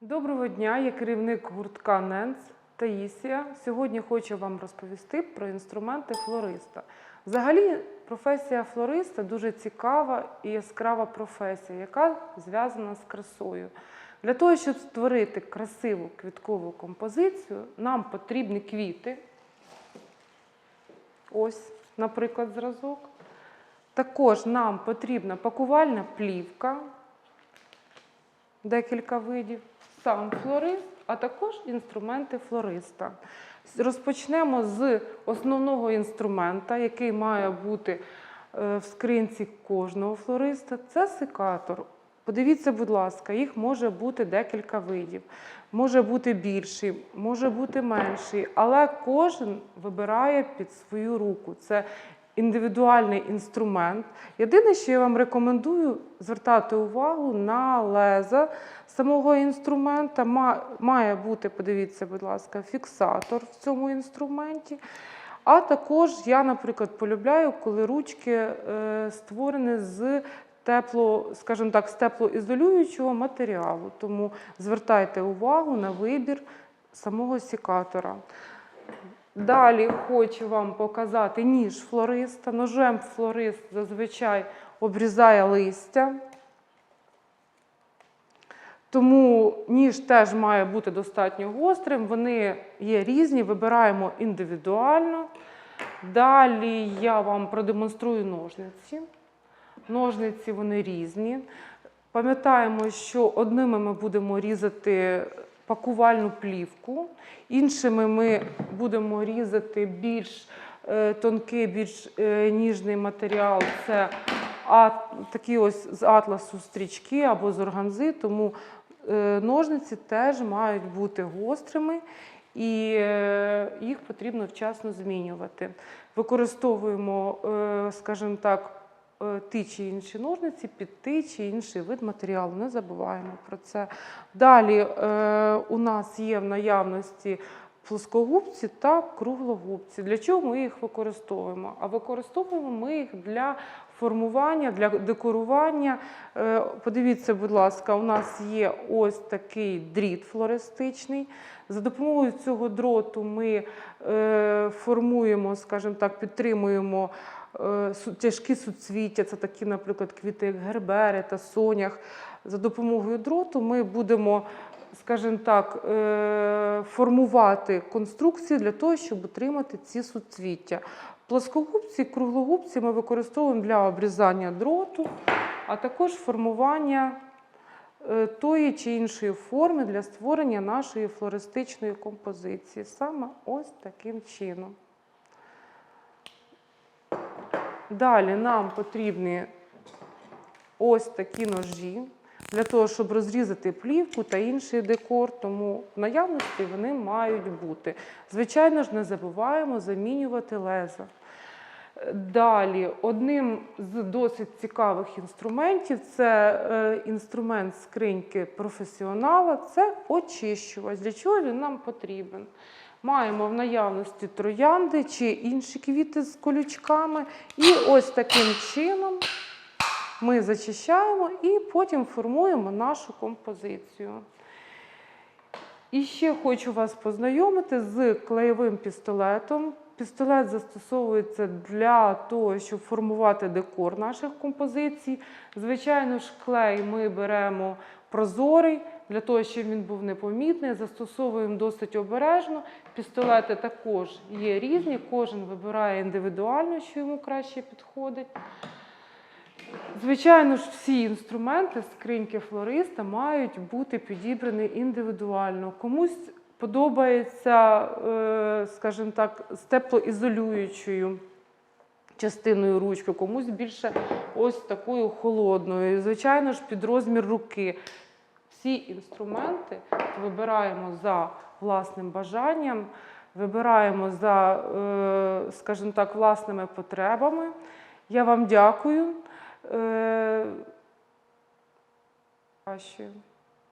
Доброго дня, я керівник гуртка НЕНС Таїсія. Сьогодні хочу вам розповісти про інструменти флориста. Взагалі, професія флориста дуже цікава і яскрава професія, яка зв'язана з красою. Для того, щоб створити красиву квіткову композицію, нам потрібні квіти. Ось, наприклад, зразок. Також нам потрібна пакувальна плівка, декілька видів, сам флорист, а також інструменти флориста. Розпочнемо з основного інструмента, який має бути е, в скринці кожного флориста. Це секатор. Подивіться, будь ласка, їх може бути декілька видів. Може бути більший, може бути менший, але кожен вибирає під свою руку. Це індивідуальний інструмент. Єдине, що я вам рекомендую звертати увагу на леза самого інструмента. Має бути, подивіться, будь ласка, фіксатор в цьому інструменті. А також я, наприклад, полюбляю, коли ручки е, створені з тепло, скажімо так, з теплоізолюючого матеріалу. Тому звертайте увагу на вибір самого секатора. Далі хочу вам показати ніж флориста. Ножем флорист зазвичай обрізає листя. Тому ніж теж має бути достатньо гострим. Вони є різні, вибираємо індивідуально. Далі я вам продемонструю ножниці. Ножниці вони різні. Пам'ятаємо, що одними ми будемо різати пакувальну плівку, іншими ми будемо різати більш е, тонкий, більш е, ніжний матеріал. Це такі ось з атласу стрічки або з органзи, тому е, ножниці теж мають бути гострими і їх потрібно вчасно змінювати. Використовуємо, скажімо так, ті чи інші ножниці під той чи інший вид матеріалу. Не забуваємо про це. Далі е, у нас є в наявності плоскогубці та круглогубці. Для чого ми їх використовуємо? А використовуємо ми їх для формування, для декорування. Е, Подивіться, будь ласка, у нас є ось такий дріт флористичний. За допомогою цього дроту ми е, формуємо, скажімо так, підтримуємо е, тяжкі суцвіття, це такі, наприклад, квіти, як гербери та сонях. За допомогою дроту ми будемо, скажімо так, е, формувати конструкції для того, щоб утримати ці суцвіття. Плоскогубці, круглогубці ми використовуємо для обрізання дроту, а також формування е, тої чи іншої форми для створення нашої флористичної композиції. Саме ось таким чином. Далі нам потрібні ось такі ножі для того, щоб розрізати плівку та інший декор, тому в наявності вони мають бути. Звичайно ж, не забуваємо замінювати леза. Далі, одним з досить цікавих інструментів це е, інструмент скриньки професіонала, це очищувач. Для чого він нам потрібен? Маємо в наявності троянди чи інші квіти з колючками. І ось таким чином ми зачищаємо і потім формуємо нашу композицію. І ще хочу вас познайомити з клеєвим пістолетом. Пістолет застосовується для того, щоб формувати декор наших композицій. Звичайно ж, клей ми беремо прозорий, для того, щоб він був непомітний, застосовуємо досить обережно. Пістолети також є різні, кожен вибирає індивідуально, що йому краще підходить. Звичайно ж, всі інструменти скриньки флориста мають бути підібрані індивідуально. Комусь подобається, е, скажімо так, з теплоізолюючою частиною ручки, комусь більше ось такою холодною. І, Звичайно ж, під розмір руки. Всі інструменти вибираємо за власним бажанням, вибираємо за, е, скажімо так, власними потребами. Я вам дякую. Е, Кращою.